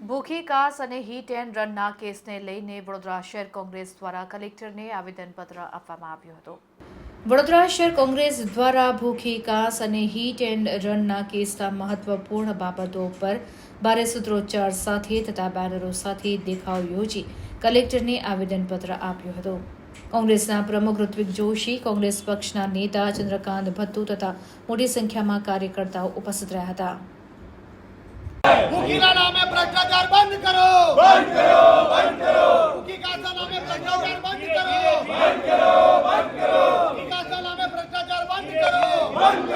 ભૂખી કાસ અને હિટ એન્ડ રનના કેસને લઈને વડોદરા શહેર કોંગ્રેસ દ્વારા કલેક્ટરને આવેદનપત્ર આપવામાં આવ્યું હતું. વડોદરા શહેર કોંગ્રેસ દ્વારા ભૂખી કાસ અને હિટ એન્ડ રનના કેસના મહત્વપૂર્ણ બાબતો પર ભારે સૂત્રોચ્ચાર સાથે તથા બેનરો સાથે દેખાવ યોજી કલેક્ટરને આવેદનપત્ર આપ્યું હતું. કોંગ્રેસના પ્રમુખ ઋત્વિક જોશી, કોંગ્રેસ પક્ષના નેતા ચંદ્રકાંત ભત્તુ તથા મોટી સંખ્યામાં કાર્યકર્તાઓ ઉપસ્થિત રહ્યા હતા. મુખીના નામે ભ્રષ્ટાચાર બંધ કરો બંધ કરો બંધ કરો મુખી કાસા નામે ભ્રષ્ટાચાર બંધ કરો બંધ કરો બંધ કરો મુખી કાસા નામે ભ્રષ્ટાચાર બંધ કરો બંધ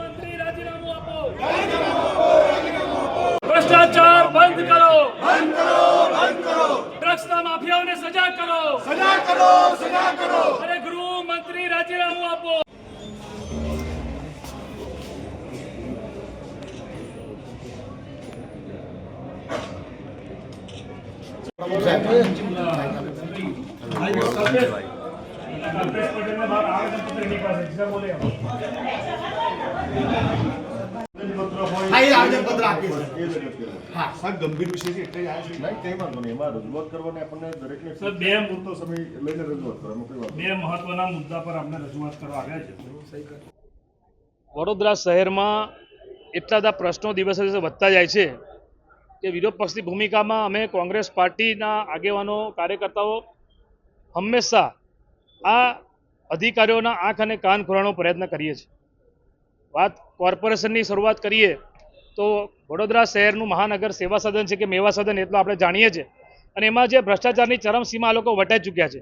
મંત્રી રાજીનામું આપો ભ્રષ્ટાચાર બંધ કરો બંધ કરો બંધ કરો ડ્રગ્સના માફિયાઓને સજા કરો સજા કરો સજા કરો અરે ગૃહ મંત્રી ગંભીર વિષય છે એટલે આ છે નહીં કઈ વાંધો નહીં. એમાં રજૂઆત કરવાની આપણને દરેકને સર, બે- મુદ્દો સમય લઈને રજૂઆત કરો બે મહત્વના મુદ્દા પર આપણે રજૂઆત કરવા આવ્યા છે વડોદરા શહેરમાં એટલા બધા પ્રશ્નો દિવસે દિવસે વધતા જાય છે કે વિરોધ પક્ષની ભૂમિકામાં અમે કોંગ્રેસ પાર્ટીના આગેવાનો, કાર્યકર્તાઓ હંમેશા આ અધિકારીઓના આંખ અને કાન ખોલવાનો પ્રયત્ન કરીએ છીએ. વાત કોર્પોરેશનની શરૂઆત કરીએ તો વડોદરા શહેરનું મહાનગર સેવા સદન છે કે મેવા સદન એટલું આપણે જાણીએ છીએ. અને એમાં જે ભ્રષ્ટાચારની ચરમસીમા લોકો વટાઈ ચૂક્યા છે.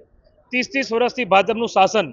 ત્રીસ ત્રીસ વર્ષથી ભાજપનું શાસન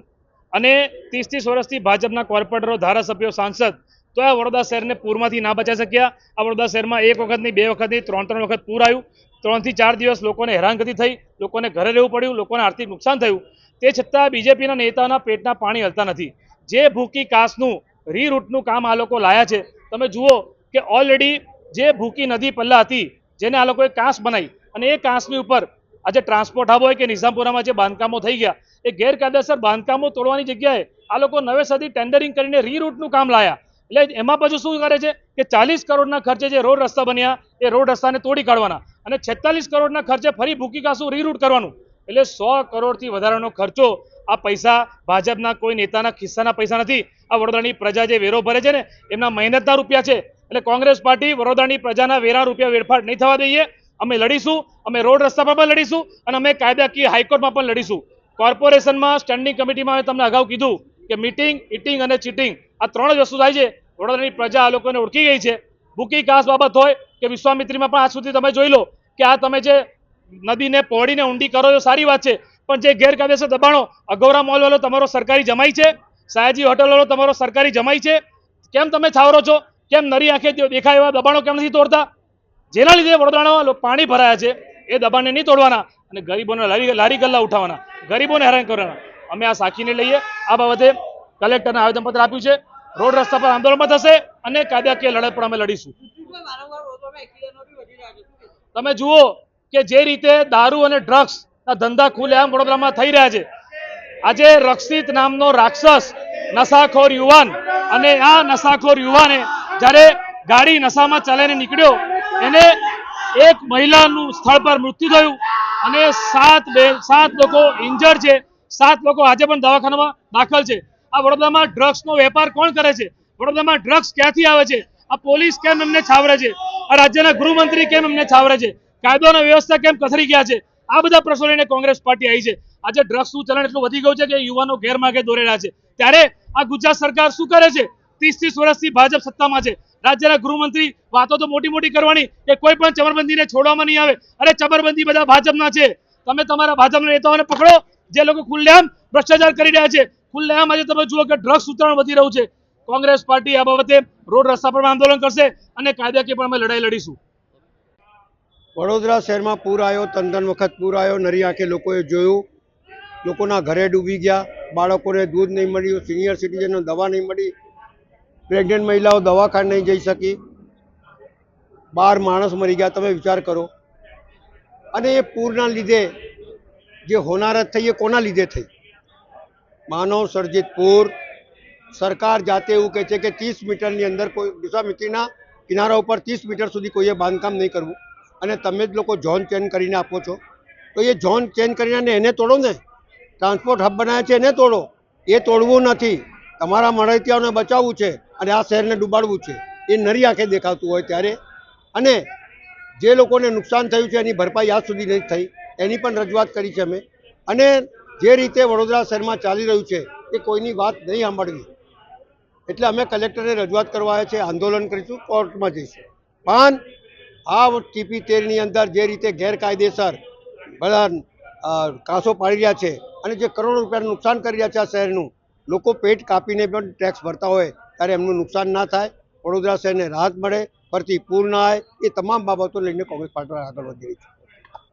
અને ત્રીસ ત્રીસ વર્ષથી ભાજપના કોર્પોરેટરો, ધારાસભ્યો, સાંસદ તો આ વડોદરા શહેરને પૂરમાંથી ના બચાવી શક્યા. આ વડોદરા શહેરમાં એક વખત નહીં બે વખત ત્રણ ત્રણ વખત પૂર આવ્યું. ત્રણથી ચાર દિવસ લોકોને હેરાનગતિ થઈ, લોકોને ઘરે રહેવું પડ્યું, લોકોને આર્થિક નુકસાન થયું. તે છતાં બીજેપીના નેતાના પેટના પાણી હલતા નથી. જે ભૂકી કાસનું, રીરૂટનું કામ આ લોકો લાયા છે. તમે જુઓ કે ઓલરેડી જે ભૂકી નદી પહેલાં હતી, જેને આ લોકોએ કાંસ બનાવી અને એ કાંસની ઉપર આજે ટ્રાન્સપોર્ટ હબ હોય કે નિઝામપુરામાં જે બાંધકામો થઈ ગયા, એ ગેરકાયદેસર બાંધકામો તોડવાની જગ્યાએ આ લોકો નવેસરથી ટેન્ડરિંગ કરીને રીરૂટનું કામ લાયા. એટલે એમાં પાછું શું કરે છે કે ચાલીસ કરોડના ખર્ચે જે રોડ રસ્તા બન્યા, એ રોડ રસ્તાને તોડી કાઢવાના. અને છેતાલીસ કરોડના ખર્ચે ફરી ભૂકી કાસું રીરૂટ કરવાનું. એટલે સો કરોડથી વધારાનો ખર્ચો આ પૈસા ભાજપના કોઈ નેતાના ખિસ્સાના પૈસા નથી. આ વડોદરાની પ્રજા જે વેરો ભરે છે ને, એમના મહેનતના રૂપિયા છે. એટલે કોંગ્રેસ પાર્ટી વડોદરાની પ્રજાના વેરા રૂપિયા વેડફાટ નહીં થવા દઈએ. અમે લડીશું, અમે રોડ રસ્તા પર પણ લડીશું અને અમે કાયદાકીય હાઈકોર્ટમાં પણ લડીશું. કોર્પોરેશનમાં સ્ટેન્ડિંગ કમિટીમાં તમને અગાઉ કીધું કે મીટિંગ, ઇટિંગ અને ચીટિંગ આ ત્રણ જ વસ્તુ થાય છે. વડોદરાની પ્રજા આ લોકોને ઓળખી ગઈ છે. ભૂકી કાસ બાબત હોય કે વિશ્વામિત્રીમાં પણ આજ સુધી તમે જોઈ લો કે આ તમે જે નદીને પહોળીને ઊંડી કરો છો, સારી વાત છે. પણ જે ગેરકાયદેસર દબાણો, અગૌરા મોલ વાળો તમારો સરકારી જમાઈ છે. સયાજી હોટલ વાળો તમારો સરકારી જમાઈ છે. કેમ તમે છાવરો છો? કેમ નરી આંખે દેખાય એવા દબાણો કેમ નથી તોડતા? જેના લીધે વડોદરાના પાણી ભરાયા છે. એ દબાણને નહીં તોડવાના અને ગરીબોને લારી લારી ગલ્લા ઉઠાવવાના. ગરીબોને હેરાન કરવાના. અમે આ સાખીને લઈએ. આ બાબતે કલેક્ટરને આવેદનપત્ર આપ્યું છે. રોડ રસ્તા પર આંદોલનમાં થશે અને કાયદાકીય લડત પણ અમે લડીશું. તમે જુઓ કે જે રીતે દારૂ અને ડ્રગ્સ ધંધા ખુલ્લેઆમ વડોદરામાં થઈ રહ્યા છે. આજે રક્ષિત નામનો રાક્ષસ, નશાખોર યુવાન અને આ નશાખોર યુવાને જ્યારે ગાડી નશામાં ચાલીને નીકળ્યો, એને એક મહિલાનું સ્થળ પર મૃત્યુ થયું અને સાત બે, સાત લોકો ઇન્જર્ડ છે. સાત લોકો આજે પણ દવાખાનામાં દાખલ છે. આ વડોદરામાં ડ્રગ્સનો વેપાર કોણ કરે છે? વડોદરામાં ડ્રગ્સ ક્યાંથી આવે છે? આ પોલીસ કેમ એમને છાવરે છે? આ રાજ્યના ગૃહમંત્રી કેમ એમને છાવરે છે? કાયદો અને વ્યવસ્થા કેમ કથરી ગયા છે? આ બધા પ્રશ્નો લઈને કોંગ્રેસ પાર્ટી આવી છે. આજે ડ્રગ્સનું ચલણ એટલું વધી ગયું છે કે યુવાનો ગેરમાર્ગે દોરેલા છે. ત્યારે આ ગુજરાત સરકાર શું કરે છે? ત્રીસ ત્રીસ વર્ષથી ભાજપ સત્તામાં છે. રાજ્યના ગૃહમંત્રી વાતો તો મોટી મોટી કરવાની કે કોઈ પણ ચમરબંધીને છોડવામાં નહીં આવે. અરે ચમરબંધી બધા ભાજપના છે. તમે તમારા ભાજપના નેતાઓને પકડો. જે લોકો ખુલ્લેઆમ ભ્રષ્ટાચાર કરી રહ્યા છે. ખુલ્લેઆમ આજે તમે જુઓ કે ડ્રગ્સ ઉતરણ વધી રહ્યું છે. કોંગ્રેસ પાર્ટી આ બાબતે રોડ રસ્તા પર આંદોલન કરશે અને કાયદાકીય પણ અમે લડાઈ લડીશું. વડોદરા શહેરમાં પૂર આવ્યો ત્રણ ત્રણ વખત પૂર આવ્યો, નરી આંખે લોકોએ જોયું. લોકોના ઘરે ડૂબી ગયા, બાળકોને દૂધ નહીં મળ્યું, સિનિયર સિટીઝનને દવા નહીં મળી. પ્રેગ્નન્ટ મહિલાઓ દવાખાને નહીં જઈ શકી. બાર માણસ મરી ગયા, તમે વિચાર કરો. અને એ પૂરના લીધે જે હોનારત થઈ, એ કોના લીધે થઈ? માનવ સર્જિત પૂર. સરકાર જાતે એવું કહે છે કે ત્રીસ મીટરની અંદર કોઈ વિશ્વામિત્રીના કિનારા ઉપર ત્રીસ મીટર સુધી કોઈએ બાંધકામ નહીં કરવું. અને તમે જ લોકો ઝોન ચેન્જ કરીને આપો છો. તો એ ઝોન ચેન્જ કરીને એને તોડો ને. ટ્રાન્સપોર્ટ હબ બનાવ્યા છે એને તોડો. એ તોડવું નથી. તમારા મળતિયાઓને બચાવવું છે અને આ શહેરને ડૂબાડવું છે. એ નરી આંખે દેખાતું હોય ત્યારે. અને જે લોકોને નુકસાન થયું છે એની ભરપાઈ આજ સુધી નથી થઈ. એની પણ રજૂઆત કરી છે અમે. અને જે રીતે વડોદરા શહેરમાં ચાલી રહ્યું છે, એ કોઈની વાત નહીં સાંભળવી. એટલે અમે કલેક્ટરને રજૂઆત કરવા આવ્યા છે, આંદોલન કરીશું, કોર્ટમાં જઈશું. પણ આ ટીપી તેરની અંદર જે રીતે ગેરકાયદેસર બધા કાંસો પાડી રહ્યા છે અને જે કરોડો રૂપિયાનું નુકસાન કરી રહ્યા છે આ શહેરનું, લોકો પેટ કાપીને પણ ટેક્સ ભરતા હોય ત્યારે એમનું નુકસાન ના થાય, વડોદરા શહેરને રાહત મળે, ફરતી પૂર ના આવે, એ તમામ બાબતો લઈને કોંગ્રેસ પાર્ટી આગળ વધી રહી છે.